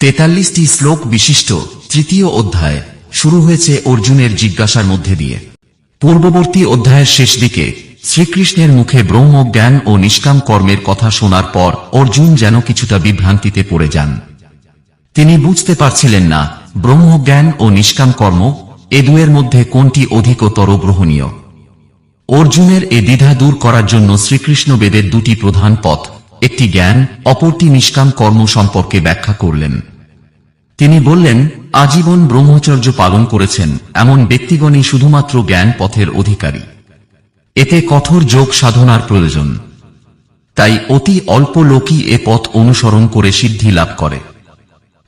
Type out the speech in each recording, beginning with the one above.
তেতাল্লিশটি শ্লোক বিশিষ্ট তৃতীয় অধ্যায় শুরু হয়েছে অর্জুনের জিজ্ঞাসার মধ্যে দিয়ে। পূর্ববর্তী অধ্যায়ের শেষ দিকে শ্রীকৃষ্ণের মুখে ব্রহ্মজ্ঞান ও নিষ্কাম কর্মের কথা শোনার পর অর্জুন যেন কিছুটা বিভ্রান্তিতে পড়ে যান। তিনি বুঝতে পারছিলেন না ব্রহ্মজ্ঞান ও নিষ্কাম কর্ম এ দুয়ের মধ্যে কোনটি অধিকতর গ্রহণীয়। অর্জুনের এ দ্বিধা দূর করার জন্য শ্রীকৃষ্ণ বেদের দুটি প্রধান পথ একটি জ্ঞান অপরটি নিষ্কাম কর্ম সম্পর্কে ব্যাখ্যা করলেন। তিনি বললেন, আজীবন ব্রহ্মচর্য পালন করেছেন, এমন ব্যক্তিগণই শুধুমাত্র জ্ঞান পথের অধিকারী। এতে কঠোর যোগ সাধনার প্রয়োজন। তাই অতি অল্প লোকই এ পথ অনুসরণ করে সিদ্ধি লাভ করে।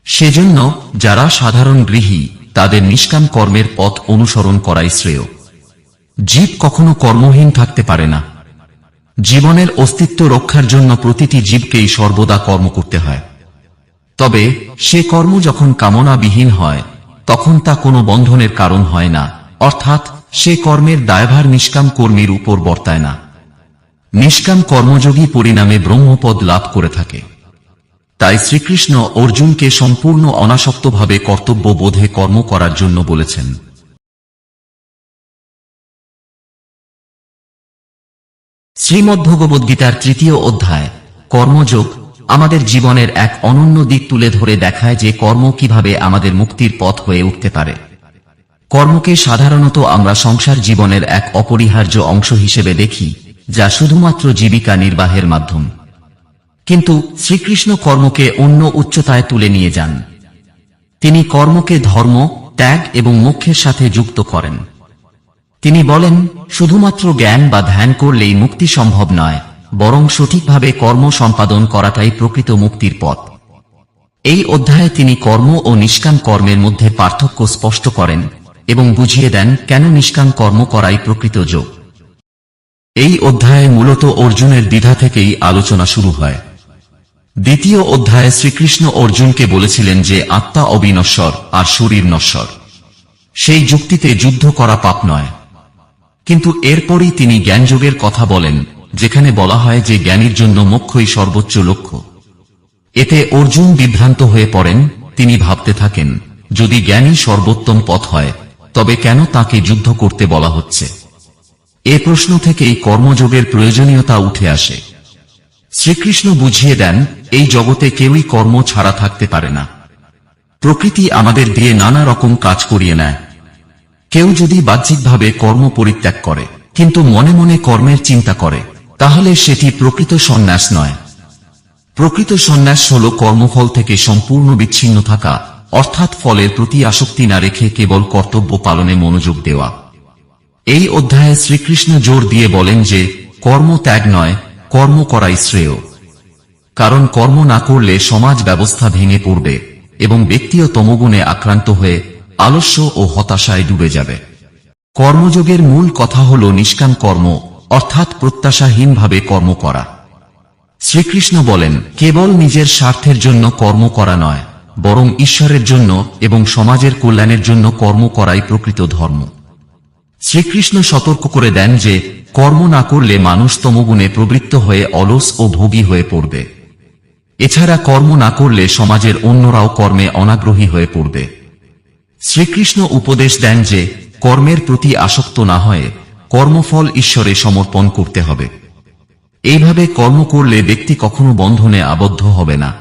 সেজন্য যারা সাধারণ গৃহী, তাদের নিষ্কাম কর্মের পথ অনুসরণ করাই শ্রেয়। জীব কখনো কর্মহীন থাকতে পারে না। জীবনের অস্তিত্ব রক্ষার জন্য প্রতিটি জীবকেই সর্বদা কর্ম করতে হয়। তবে সে কর্ম যখন কামনাবিহীন হয়, তখন তা কোনো বন্ধনের কারণ হয় না, অর্থাৎ সে কর্মের দায়ভার নিষ্কাম কর্মীর উপর বর্তায় না। নিষ্কাম কর্মযোগী পরিণামে ব্রহ্মপদ লাভ করে থাকে। তাই শ্রীকৃষ্ণ অর্জুনকে সম্পূর্ণ অনাসক্তভাবে কর্তব্য বোধে কর্ম করার জন্য বলেছেন। শ্রীমদ্ভগবদ্গীতার তৃতীয় অধ্যায়, কর্মযোগ, আমাদের জীবনের এক অনন্য দিক তুলে ধরে দেখায় যে কর্ম কীভাবে আমাদের মুক্তির পথ হয়ে উঠতে পারে। কর্মকে সাধারণত আমরা সংসার জীবনের এক অপরিহার্য অংশ হিসেবে দেখি, যা শুধুমাত্র জীবিকা নির্বাহের মাধ্যম। কিন্তু শ্রীকৃষ্ণ কর্মকে অন্য উচ্চতায় তুলে নিয়ে যান। তিনি কর্মকে ধর্ম, ত্যাগ এবং মোক্ষের সাথে যুক্ত করেন। তিনি বলেন শুধুমাত্র জ্ঞান বা ধ্যান করলেই মুক্তি সম্ভব নয়, বরং সঠিকভাবে কর্ম সম্পাদন করাটাই প্রকৃত মুক্তির পথ। এই অধ্যায়ে তিনি কর্ম ও নিষ্কাম কর্মের মধ্যে পার্থক্য স্পষ্ট করেন এবং বুঝিয়ে দেন কেন নিষ্কাম কর্ম করাই প্রকৃত যোগ। এই অধ্যায়ে মূলত অর্জুনের দ্বিধা থেকেই আলোচনা শুরু হয়। দ্বিতীয় অধ্যায়ে শ্রীকৃষ্ণ অর্জুনকে বলেছিলেন যে আত্মা অবিনশ্বর আর শরীর নশ্বর। সেই যুক্তিতে যুদ্ধ করা পাপ নয় কিন্তু এরপরই তিনি জ্ঞানযোগের কথা বলেন, যেখানে বলা হয় যে জ্ঞানীর জন্য মোক্ষই সর্বোচ্চ লক্ষ্য। এতে অর্জুন বিভ্রান্ত হয়ে পড়েন, তিনি ভাবতে থাকেন, যদি জ্ঞানী সর্বোত্তম পথ হয়, তবে কেন তাকে যুদ্ধ করতে বলা হচ্ছে? এ প্রশ্ন থেকেই কর্মযোগের প্রয়োজনীয়তা উঠে আসে। শ্রীকৃষ্ণ বুঝিয়ে দেন, এই জগতে কেউই কর্ম ছাড়া থাকতে পারে না। প্রকৃতি আমাদের দিয়ে নানা রকম কাজ করিয়ে নেয়। কেউ যদি বাহ্যিকভাবে কর্ম পরিত্যাগ করে, কিন্তু মনে মনে কর্মের চিন্তা করে, তাহলে সেটি প্রকৃত সন্ন্যাস নয়। প্রকৃত সন্ন্যাস হল কর্মফল থেকে সম্পূর্ণ বিচ্ছিন্ন থাকা, অর্থাৎ ফলের প্রতি আসক্তি না রেখে কেবল কর্তব্য পালনে মনোযোগ দেওয়া। এই অধ্যায়ে শ্রীকৃষ্ণ জোর দিয়ে বলেন যে, কর্ম ত্যাগ নয়, কর্ম করাই শ্রেয়। কারণ কর্ম না করলে সমাজ ব্যবস্থা ভেঙে পড়বে, এবং ব্যক্তিও তমগুণে আক্রান্ত হয়ে আলস্য ও হতাশায় ডুবে যাবে। কর্মযোগের মূল কথা হল নিষ্কাম কর্ম, অর্থাৎ প্রত্যাশাহীনভাবে কর্ম করা। শ্রীকৃষ্ণ বলেন, কেবল নিজের স্বার্থের জন্য কর্ম করা নয়, বরং ঈশ্বরের জন্য এবং সমাজের কল্যাণের জন্য কর্ম করাই প্রকৃত ধর্ম। শ্রীকৃষ্ণ সতর্ক করে দেন যে, কর্ম না করলে মানুষ তমগুণে প্রবৃত্ত হয়ে অলস ও ভোগী হয়ে পড়বে। এছাড়া কর্ম না করলে সমাজের অন্যরাও কর্মে অনাগ্রহী হয়ে পড়বে। শ্রীকৃষ্ণ উপদেশ দেন যে, কর্মের প্রতি আসক্ত না হয়ে কর্মফল ঈশ্বরে সমর্পণ করতে হবে। এইভাবে কর্ম করলে ব্যক্তি কখনো বন্ধনে আবদ্ধ হবে না।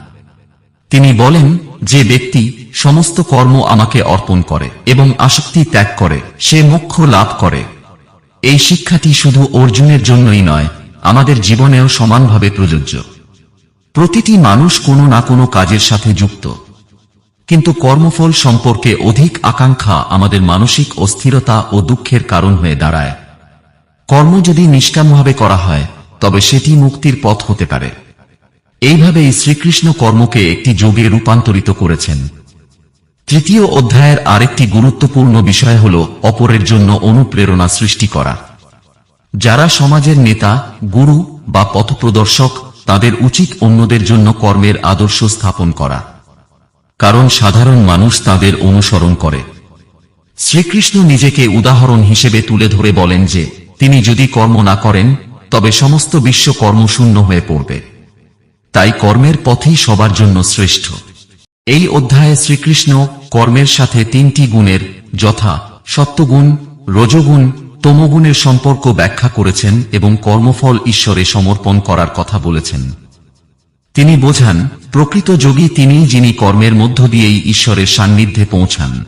তিনি বলেন, যে ব্যক্তি সমস্ত কর্ম আমাকে অর্পণ করে এবং আসক্তি ত্যাগ করে, সে মোক্ষ লাভ করে। এই শিক্ষাটি শুধু অর্জুনের জন্যই নয়, আমাদের জীবনেও সমানভাবে প্রযোজ্য। প্রতিটি মানুষ কোনো না কোনো কাজের সাথে যুক্ত। কিন্তু কর্মফল সম্পর্কে অধিক আকাঙ্ক্ষা আমাদের মানসিক অস্থিরতা ও দুঃখের কারণ হয়ে দাঁড়ায়। কর্ম যদি নিষ্কামভাবে করা হয়, তবে সেটি মুক্তির পথ হতে পারে। এইভাবেই শ্রীকৃষ্ণ কর্মকে একটি যোগে রূপান্তরিত করেছেন। তৃতীয় অধ্যায়ের আরেকটি গুরুত্বপূর্ণ বিষয় হল অপরের জন্য অনুপ্রেরণা সৃষ্টি করা। যারা সমাজের নেতা, গুরু বা পথপ্রদর্শক, তাদের উচিত অন্যদের জন্য কর্মের আদর্শ স্থাপন করা। কারণ সাধারণ মানুষ তাদের অনুসরণ করে। শ্রীকৃষ্ণ নিজেকে উদাহরণ হিসেবে তুলে ধরে বলেন যে, তিনি যদি কর্ম না করেন, তবে সমস্ত বিশ্ব কর্মশূন্য হয়ে পড়বে। তাই কর্মের পথই সবার জন্য শ্রেষ্ঠ। এই অধ্যায়ে শ্রীকৃষ্ণ কর্মের সাথে তিনটি গুণের যথা সত্যগুণ রজগুণ, তমগুণের সম্পর্ক ব্যাখ্যা করেছেন এবং কর্মফল ঈশ্বরে সমর্পণ করার কথা বলেছেন। তিনি বোঝান, প্রকৃত যোগী তিনিই যিনি কর্মের মধ্য দিয়েই ঈশ্বরের সান্নিধ্যে পৌঁছান।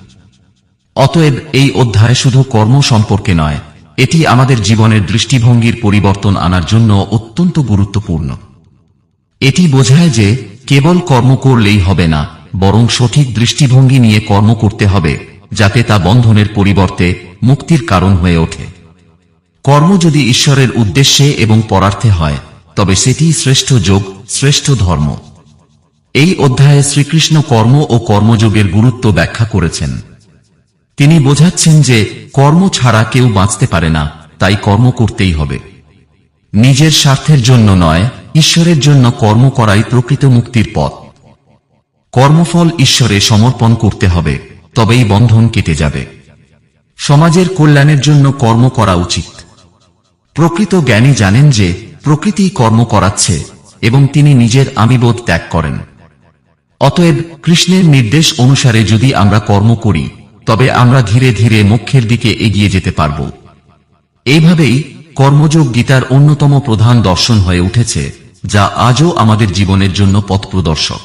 অতএব এই অধ্যায় শুধু কর্ম সম্পর্কে নয়, এটি আমাদের জীবনের দৃষ্টিভঙ্গির পরিবর্তন আনার জন্য অত্যন্ত গুরুত্বপূর্ণ। এটি বোঝায় যে কেবল কর্ম করলেই হবে না, বরং সঠিক দৃষ্টিভঙ্গি নিয়ে কর্ম করতে হবে, যাতে তা বন্ধনের পরিবর্তে মুক্তির কারণ হয়ে ওঠে। কর্ম যদি ঈশ্বরের উদ্দেশ্যে এবং পরার্থে হয় তবে সেটি শ্রেষ্ঠ যোগ, শ্রেষ্ঠ ধর্ম। এই অধ্যায়ে শ্রীকৃষ্ণ কর্ম ও কর্মযোগের গুরুত্ব ব্যাখ্যা করেছেন। তিনি বোঝাচ্ছেন যে কর্ম ছাড়া কেউ বাঁচতে পারে না, তাই কর্ম করতেই হবে। নিজের স্বার্থের জন্য নয়, ঈশ্বরের জন্য কর্ম করাই প্রকৃত মুক্তির পথ। কর্মফল ঈশ্বরে সমর্পণ করতে হবে, তবেই বন্ধন কেটে যাবে। সমাজের কল্যাণের জন্য কর্ম করা উচিত। প্রকৃত জ্ঞানী জানেন যে প্রকৃতি কর্ম করাচ্ছে এবং তিনি নিজের আমিবোধ ত্যাগ করেন। অতএব কৃষ্ণের নির্দেশ অনুসারে যদি আমরা কর্ম করি, তবে আমরা ধীরে ধীরে মুখ্যের দিকে এগিয়ে যেতে পারব। এইভাবেই কর্মযোগ গীতার অন্যতম প্রধান দর্শন হয়ে উঠেছে, যা আজও আমাদের জীবনের জন্য পথ প্রদর্শক